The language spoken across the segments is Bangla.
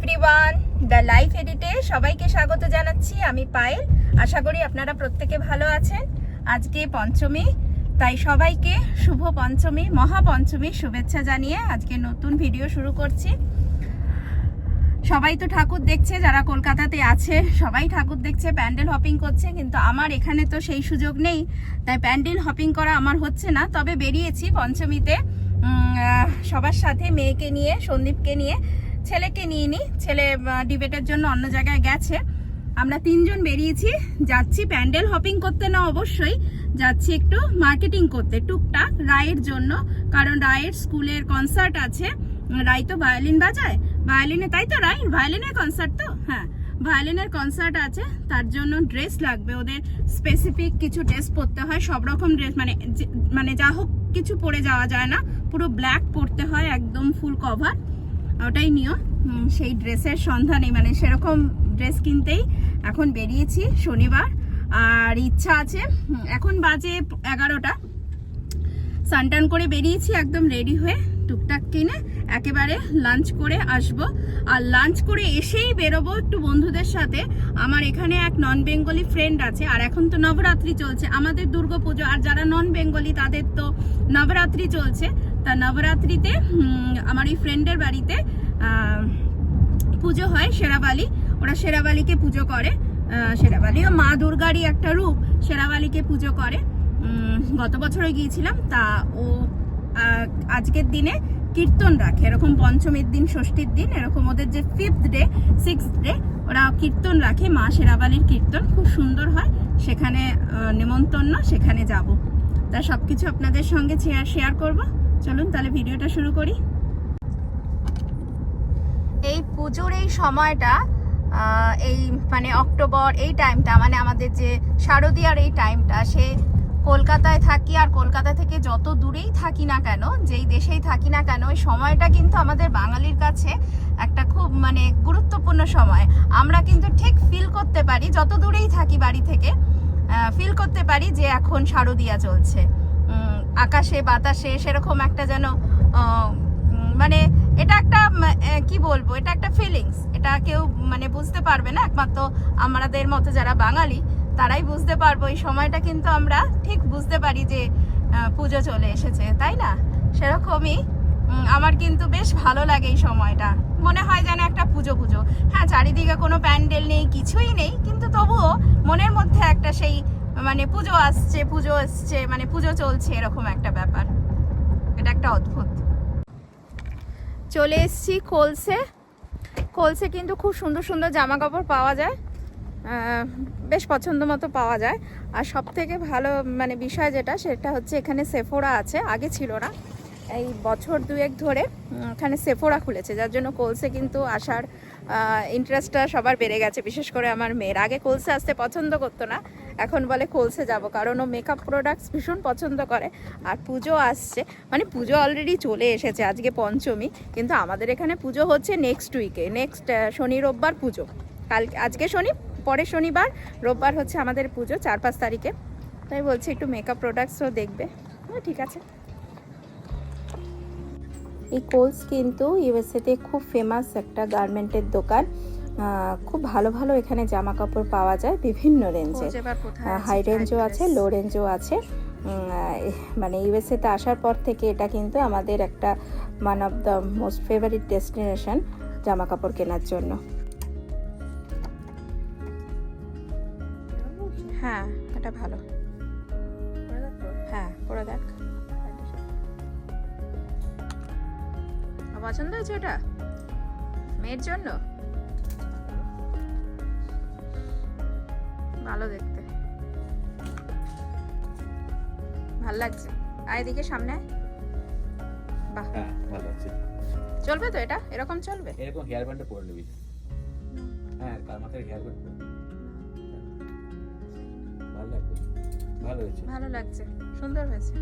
এভরিওয়ান দ্য লাইফ এডিটে সবাইকে স্বাগত জানাচ্ছি, আমি পায়েল। আশা করি আপনারা প্রত্যেকে ভালো আছেন। আজকে পঞ্চমী, তাই সবাইকে শুভ পঞ্চমী মহাপঞ্চমীর শুভেচ্ছা জানিয়ে আজকে নতুন ভিডিও শুরু করছি। সবাই তো ঠাকুর দেখছে, যারা কলকাতাতে আছে, সবাই ঠাকুর দেখছে, প্যান্ডেল হপিং করছে, কিন্তু আমার এখানে তো সেই সুযোগ নেই। তাই প্যান্ডেল হপিং করা আমার হচ্ছে না, তবে বেরিয়েছি পঞ্চমীতে। সবার সাথে মেয়েকে নিয়ে, সন্দীপকে নিয়ে। ছেলেকে নিয়ে নি। ছেলে ডিবেটের জন্য অন্য জায়গায় গেছে। আমরা তিনজন বেরিয়েছি। যাচ্ছি প্যান্ডেল হপিং করতে না অবশ্যই, যাচ্ছি একটু মার্কেটিং করতে, টুকটাক রায়ের জন্য। কারণ রায়ের স্কুলের কনসার্ট আছে। রায় তো ভায়োলিন বাজায়। ভায়োলিনে, তাই তো রায়? ভায়োলিনের কনসার্ট তো? হ্যাঁ ভায়োলিনের কনসার্ট আছে। তার জন্য ড্রেস লাগবে। ওদের স্পেসিফিক কিছু ড্রেস পরতে হয়। সব রকম ড্রেস মানে মানে যা হোক, কিছু পরে যাওয়া যায় না। পুরো ব্ল্যাক পরতে হয়, একদম ফুল কভার ওটাই উম, সেই ড্রেসের সন্ধানে মানে সেরকম ড্রেস কিনতেই এখন বেরিয়েছি শনিবার। আর ইচ্ছা আছে এখন বাজে এগারোটা। সানটান করে বেরিয়েছি একদম রেডি হয়ে টুকটাক কিনে একেবারে লাঞ্চ করে আসব। আর লাঞ্চ করে এসেই বেরোবো একটু বন্ধুদের সাথে। আমার এখানে এক নন বেঙ্গলি ফ্রেন্ড আছে আর এখন তো নবরাত্রি চলছে। আমাদের দুর্গাপুজো আর যারা নন বেঙ্গলি তাদের তো নবরাত্রি চলছে। তা নবরাত্রিতে আমার এই ফ্রেন্ডের বাড়িতে পুজো হয় শেরাবালি। ওরা শেরাবালিকে পুজো করে। শেরাবালিও মা দুর্গারই একটা রূপ। শেরাবালিকে পুজো করে। গত বছরে গিয়েছিলাম। তা ও আজকের দিনে কীর্তন রাখে। এরকম পঞ্চমীর দিন, ষষ্ঠীর দিন, এরকম ওদের যে ফিফথ ডে সিক্স ডে ওরা কীর্তন রাখে। মা শেরাবালির কীর্তন খুব সুন্দর হয়। সেখানে নেমন্তন্ন, সেখানে যাব। তা সব কিছু আপনাদের সঙ্গে শেয়ার করব। চলুন তাহলে ভিডিওটা শুরু করি। পুজোর এই সময়টা এই মানে অক্টোবর এই টাইমটা মানে আমাদের যে শারদীয়ার এই টাইমটা সে কলকাতায় থাকি আর কলকাতা থেকে যত দূরেই থাকি না কেন, যেই দেশেই থাকি না কেন ওই সময়টা কিন্তু আমাদের বাঙালির কাছে একটা খুব মানে গুরুত্বপূর্ণ সময়। আমরা কিন্তু ঠিক ফিল করতে পারি, যত দূরেই থাকি বাড়ি থেকে ফিল করতে পারি যে এখন শারদীয়া চলছে। আকাশে বাতাসে সেরকম একটা যেন মানে এটা একটা কি বলব, এটা একটা ফিলিংস এটা কেউ মানে বুঝতে পারবে না। একমাত্র আমাদের মতো যারা বাঙালি, তারাই বুঝতে পারব। এই সময়টা কিন্তু আমরা ঠিক বুঝতে পারি যে পুজো চলে এসেছে, তাই না? সেরকমই আমার কিন্তু বেশ ভালো লাগে এই সময়টা। মনে হয় যেন একটা পুজো পুজো। হ্যাঁ চারিদিকে কোনো প্যান্ডেল নেই, কিছুই নেই, কিন্তু তবুও মনের মধ্যে একটা সেই মানে পুজো আসছে পুজো আসছে মানে পুজো চলছে, এরকম একটা ব্যাপার। এটা একটা অদ্ভুত। চলে এসছি কোলসে। কোলসে কিন্তু খুব সুন্দর সুন্দর জামা কাপড় পাওয়া যায়। বেশ পছন্দ মতো পাওয়া যায়। আর সব থেকে ভালো মানে বিষয় যেটা, সেটা হচ্ছে এখানে সেফোরা আছে। আগে ছিল না। এই বছর দুয়েক ধরে এখানে সেফোরা খুলেছে। যার জন্য কোলসে কিন্তু আসার ইন্টারেস্টটা সবার বেড়ে গেছে। বিশেষ করে আমার মেয়ের। আগে কোলসে আসতে পছন্দ করতো না। এখন বলে কোলসে যাব, কারণ ও মেকআপ প্রোডাক্টস ভীষণ পছন্দ করে। আর পুজো আসছে মানে পুজো অলরেডি চলে এসেছে আজকে পঞ্চমী, কিন্তু আমাদের এখানে পুজো হচ্ছে নেক্সট উইকে নেক্সট শনি, রোববার পুজো। কাল, আজকে শনি, পরের শনিবার, রোববার হচ্ছে আমাদের পুজো, চার পাঁচ তারিখে। তাই বলছি একটু মেকআপ প্রোডাক্টসও দেখবে। হ্যাঁ ঠিক আছে। এই কোলস কিন্তু ইউএসএতে খুব ফেমাস একটা গার্মেন্টের দোকান। খুব ভালো ভালো এখানে জামা কাপড় পাওয়া যায় বিভিন্ন রেঞ্জে হাই রেঞ্জও আছে লো রেঞ্জও আছে মানে ইউএসএতে আসার পর থেকে এটা কিন্তু আমাদের একটা one of the most favourite destination জামা কাপড় কেনার জন্য। হ্যাঁ এটা ভালো। হ্যাঁ করে দেখ। পছন্দ হয়েছে এটা মেয়ের জন্য? ভালো দেখতে। ভালো লাগছে? আর এদিকে সামনে? আয়। বাহ। হ্যাঁ ভালো আছে চলবে তো এটা? এরকম চলবে? এরকম হেয়ার ব্যান্ডটা পরে নিবি। হ্যাঁ কার মাথায় হেয়ার ব্যান্ড ভালো লাগবে। ভালো হয়েছে। ভালো লাগছে। সুন্দর হয়েছে।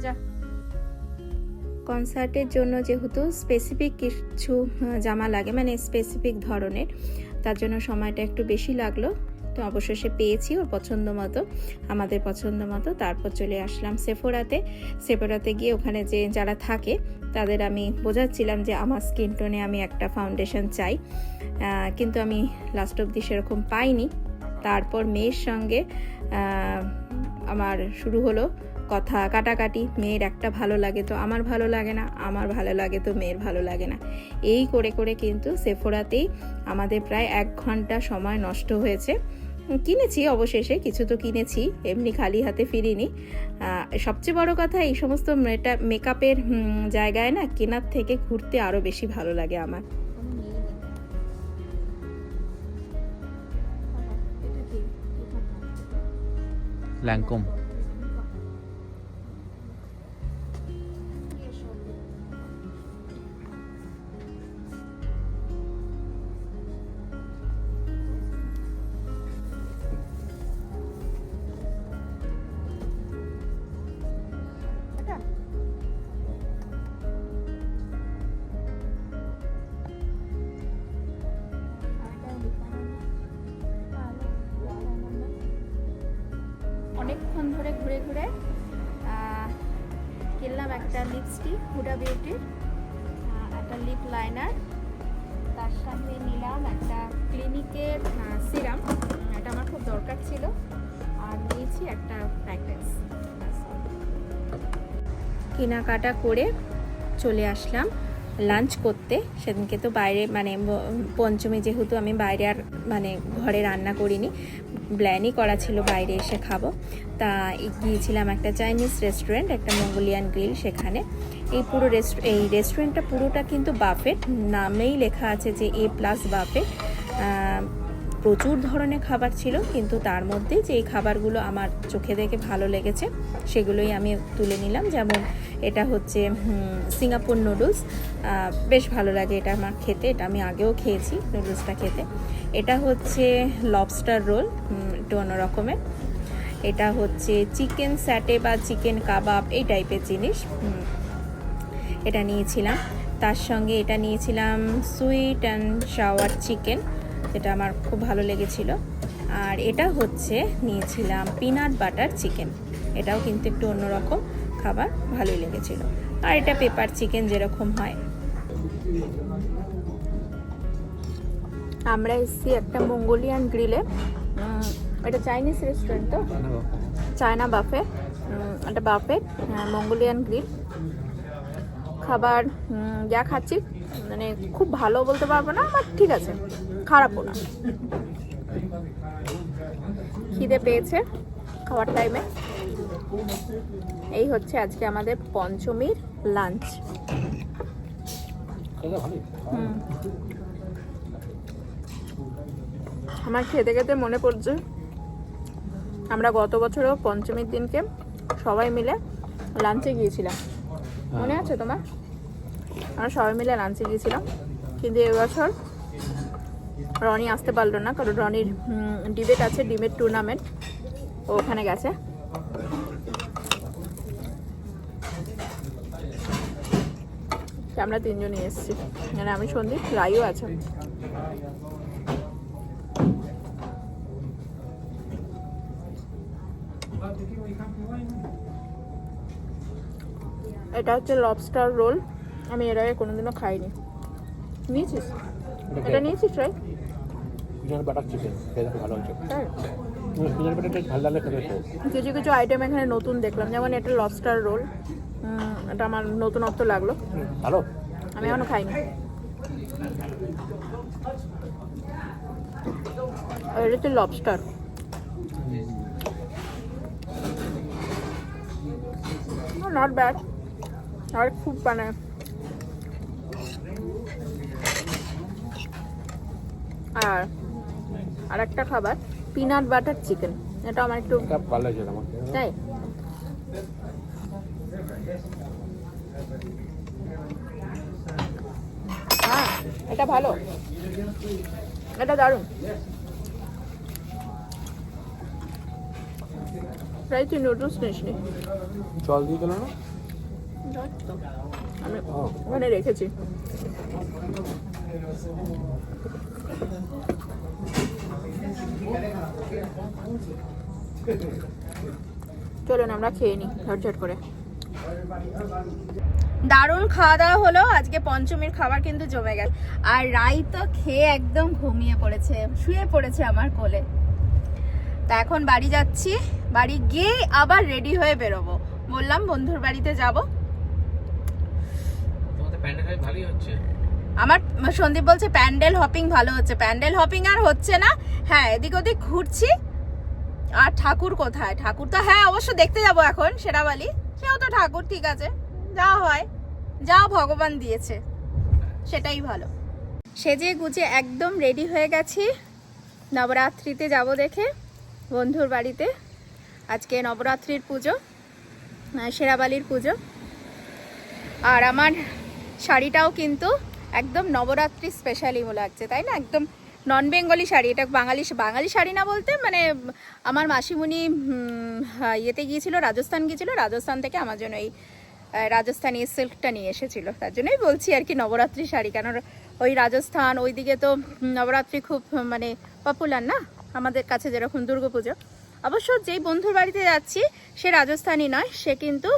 যা। কনসার্টের জন্য যেহেতু স্পেসিফিক কিছু জামা লাগে মানে স্পেসিফিক ধরনের তার জন্য সময়টা একটু বেশি লাগল। তো অবশেষে পেয়েছি ওর পছন্দ মতো, আমাদের পছন্দ মতো। তারপর চলে আসলাম সেফোরাতে সেফোরাতে গিয়ে ওখানে যে যারা থাকে, তাদের আমি বোঝাচ্ছিলাম যে আমার স্কিন টোনে আমি একটা ফাউন্ডেশন চাই। কিন্তু আমি লাস্ট অবধি সেরকম পাইনি। তারপর মেয়ের সঙ্গে আমার শুরু হলো কথা কাটাকাটি মেয়ের একটা ভালো লাগে তো আমার ভালো লাগে না আমার ভালো লাগে তো মেয়ের ভালো লাগে না। এই করে করে কিন্তু সেফোরাতেই আমাদের প্রায় এক ঘণ্টা সময় নষ্ট হয়েছে। কিনেছি অবশেষে কিছু তো কিনেছি এমনি খালি হাতে ফিরিনি। আহ, সবচেয়ে বড় কথা এই সমস্ত মেটা মেকআপের জায়গায় না কেনার থেকে ঘুরতে আরও বেশি ভালো লাগে আমার। ল্যাংকম। অনেকক্ষণ ধরে ঘুরে ঘুরে কিনলাম একটা লিপস্টিক হুডা বিউটির একটা লিপ লাইনার তার সাথে নিলাম একটা ক্লিনিকের সিরাম এটা আমার খুব দরকার ছিল। আর নিয়েছি একটা প্যাকেজ কেনাকাটা করে চলে আসলাম লাঞ্চ করতে। সেদিনকে তো বাইরে মানে পঞ্চমী যেহেতু আমি বাইরে আর মানে ঘরে রান্না করিনি। প্ল্যানই করা ছিল বাইরে এসে খাব। তা গিয়েছিলাম একটা চাইনিজ রেস্টুরেন্ট একটা মঙ্গোলিয়ান গ্রিল সেখানে। এই পুরো রেস্ট এই রেস্টুরেন্টটা পুরোটা কিন্তু বাফেট নামেই লেখা আছে যে এ প্লাস বাফেট প্রচুর ধরনের খাবার ছিল, কিন্তু তার মধ্যে যে খাবারগুলো আমার চোখে দেখে ভালো লেগেছে, সেগুলোই আমি তুলে নিলাম। যেমন এটা হচ্ছে সিঙ্গাপুর নুডলস। বেশ ভালো লাগে এটা আমার খেতে, এটা আমি আগেও খেয়েছি নুডলসটা খেতে। এটা হচ্ছে লবস্টার রোল একটু অন্য রকমের। এটা হচ্ছে চিকেন স্যাটে বা চিকেন কাবাব, এই টাইপের জিনিস এটা নিয়েছিলাম। তার সঙ্গে এটা নিয়েছিলাম সুইট অ্যান্ড শাওয়ার চিকেন যেটা আমার খুব ভালো লেগেছিল। আর এটা হচ্ছে, নিয়েছিলাম পিনাট বাটার চিকেন এটাও কিন্তু একটু অন্যরকম খাবার ভালোই লেগেছিল। আর এটা পেপার চিকেন যেরকম হয়। আমরা এসেছি একটা মঙ্গোলিয়ান গ্রিলে। এটা চাইনিজ রেস্টুরেন্ট তো? China buffet. একটা বাফে। Mongolian grill. খাবার যা খাচ্ছি মানে খুব ভালো বলতে পারব না বাট ঠিক আছে খারাপও না। খিদে পেয়েছে খাওয়ার টাইমে এই হচ্ছে আজকে আমাদের পঞ্চমীর লাঞ্চ আমার খেতে খেতে মনে পড়ছে। আমরা গত বছরও পঞ্চমীর দিনকে সবাই মিলে লাঞ্চে গিয়েছিলাম। মনে আছে তোমার? আমরা সবাই মিলে লাঞ্চে গিয়েছিলাম। কিন্তু এবছর রনি আসতে পারল না কারণ রনির ডিবেট আছে ডিবেট টুর্নামেন্ট ও ওখানে গেছে। আমরা তিনজনই এসেছি। মানে আমি সন্দীপ রাইও আছে। এটা হচ্ছে লবস্টার রোল আমি এর আগে কোনোদিনও খাইনি। নিয়েছিস? এটা নিয়েছিস বাটার চিকেন ভালো হয়েছে। খেতে তো কিছু কিছু আইটেম এখানে নতুন দেখলাম। যেমন এটা লবস্টার রোল এটা আমার নতুনত্ব লাগল। ভালো? আমি এখনও খাইনি। আর এটা হচ্ছে লবস্টার নট ব্যাড আর খুব মানে আর আর একটা খাবার পিনাট বাটার চিকেন এটা আমার একটু ভালো লাগছে আমার তাই? হ্যাঁ এটা ভালো। এটা দারুণ। প্রায় তুই নুডলস নিস নি? জল দিয়ে না? আমি ওখানে রেখেছি। চলুন আমরা খেয়ে নিই ঝটঝট করে। দারুণ খাওয়া দাওয়া হলো। আজকে পঞ্চমীর খাবার কিন্তু জমে গেছে। আর রাই তো খেয়ে একদম ঘুমিয়ে পড়েছে শুয়ে পড়েছে আমার কোলে। তা এখন বাড়ি যাচ্ছি। বাড়ি গিয়ে আবার রেডি হয়ে বেরোবো। বললাম বন্ধুর বাড়িতে যাব। আমার সন্দীপ বলছে প্যান্ডেল হপিং ভালো হচ্ছে। প্যান্ডেল হপিং আর হচ্ছে না। হ্যাঁ এদিক ওদিক ঘুরছি। আর ঠাকুর কোথায়? ঠাকুর তো হ্যাঁ অবশ্য দেখতে যাব এখন সেরাবালি। সেও তো ঠাকুর, ঠিক আছে। যা হয়, যা ভগবান দিয়েছে, সেটাই ভালো। সেজে গুজে একদম রেডি হয়ে গেছি। নবরাত্রিতে যাব দেখে বন্ধুর বাড়িতে। আজকে নবরাত্রির পুজো সেরাবালির পুজো। আর আমার শাড়িটাও কিন্তু একদম নবরাত্রি স্পেশালি লাগছে, তাই না? একদম নন বেঙ্গলি শাড়ি এটা বাঙালি বাঙালি শাড়ি না বলতে মানে আমার মাসিমণি হ্যাঁ, ইয়েতে গিয়েছিল রাজস্থান গিয়েছিল রাজস্থান থেকে আমার জন্য এই রাজস্থানি সিল্কটা নিয়ে এসেছিল। তার জন্যই বলছি আর কি নবরাত্রি শাড়ি কেন ওই রাজস্থান ওইদিকে তো নবরাত্রি খুব মানে পপুলার না? আমাদের কাছে যেরকম দুর্গাপুজো অবশ্য যেই বন্ধুর বাড়িতে যাচ্ছি সে রাজস্থানী নয় সে কিন্তু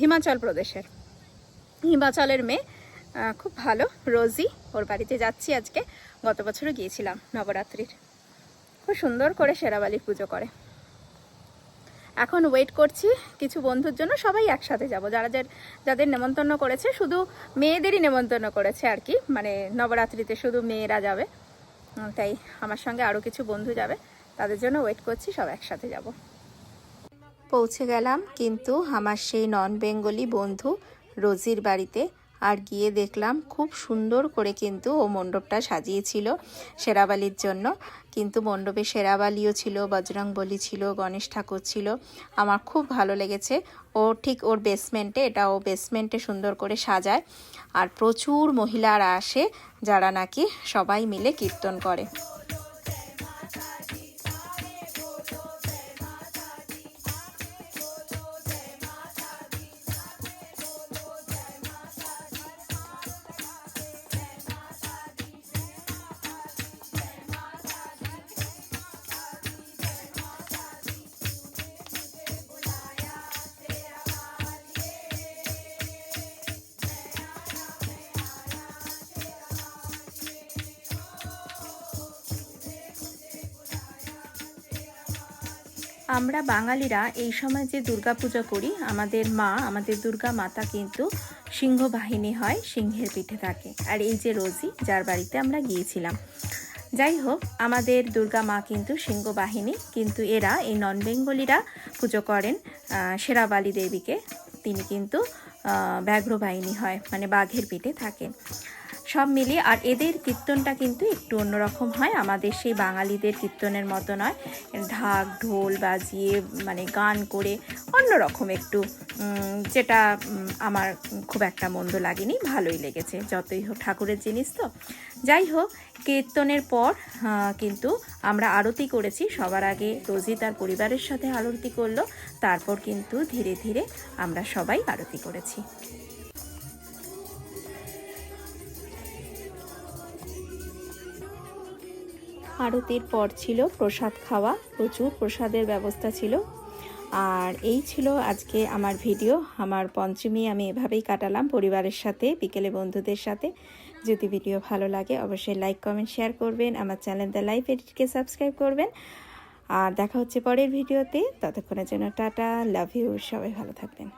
হিমাচল প্রদেশের। হিমাচলের মেয়ে খুব ভালো রোজি ওর বাড়িতে যাচ্ছি আজকে। গত বছরও গিয়েছিলাম নবরাত্রির। খুব সুন্দর করে শেরাবালির পুজো করে। এখন ওয়েট করছি, কিছু বন্ধুর জন্য সবাই একসাথে যাব। যারা যার যাদের নেমন্তন্ন করেছে, শুধু মেয়েদেরই নেমন্তন্ন করেছে আর কি। মানে নবরাত্রিতে শুধু মেয়েরা যাবে। তাই আমার সঙ্গে আরও কিছু বন্ধু যাবে। তাদের জন্য ওয়েট করছি, সব একসাথে যাব। পৌঁছে গেলাম, কিন্তু আমার সেই নন বেঙ্গলি বন্ধু রোজির বাড়িতে আর গিয়ে দেখলাম খুব সুন্দর করে কিন্তু ও মণ্ডপটা সাজিয়েছিল সেরাবালির জন্য। কিন্তু মণ্ডপে সেরাবালিও ছিল, বজরংবলী ছিল, গণেশ ঠাকুর ছিল। আমার খুব ভালো লেগেছে। ও ঠিক ওর বেসমেন্টে এটা ও বেসমেন্টে সুন্দর করে সাজায়। আর প্রচুর মহিলারা আসে যারা নাকি সবাই মিলে কীর্তন করে। আমরা বাঙালিরা এই সময় যে দুর্গাপূজা করি আমাদের মা আমাদের দুর্গা মাতা কিন্তু সিংহ বাহিনী হয় সিংহের পিঠে থাকে। আর এই যে রোজি যার বাড়িতে আমরা গিয়েছিলাম। যাই হোক আমাদের দুর্গা মা কিন্তু সিংহ বাহিনী কিন্তু এরা এই নন বেঙ্গলিরা পুজো করেন আহ, শেরাবালি দেবীকে। তিনি কিন্তু ব্যাঘ্র বাহিনী হয় মানে বাঘের পিঠে থাকেন। সব মিলিয়ে, আর এদের কীর্তনটা কিন্তু একটু অন্যরকম হয়। আমাদের সেই বাঙালিদের কীর্তনের মতো নয়। ঢাক, ঢোল বাজিয়ে মানে গান করে অন্যরকম একটু যেটা আমার খুব একটা মন্দ লাগেনি। ভালোই লেগেছে, যতই হোক ঠাকুরের জিনিস তো। যাই হোক, কীর্তনের পর কিন্তু আমরা আরতি করেছি। সবার আগে রোজি তার পরিবারের সাথে আরতি করল। তারপর কিন্তু ধীরে ধীরে আমরা সবাই আরতি করেছি। আরতির পর ছিল প্রসাদ খাওয়া, প্রচুর প্রসাদের ব্যবস্থা ছিল। আর এই ছিল আজকে আমার ভিডিও। আমার পঞ্চমী আমি এভাবেই কাটালাম পরিবারের সাথে, বিকেলে বন্ধুদের সাথে। যদি ভিডিও ভালো লাগে অবশ্যই লাইক, কমেন্ট, শেয়ার করবেন। আমার চ্যানেল দ্য লাইফ এডিটকে সাবস্ক্রাইব করবেন। আর দেখা হচ্ছে পরের ভিডিওতে। ততক্ষণের জন্য টাটা, লাভ ইউ, সবাই ভালো থাকবেন।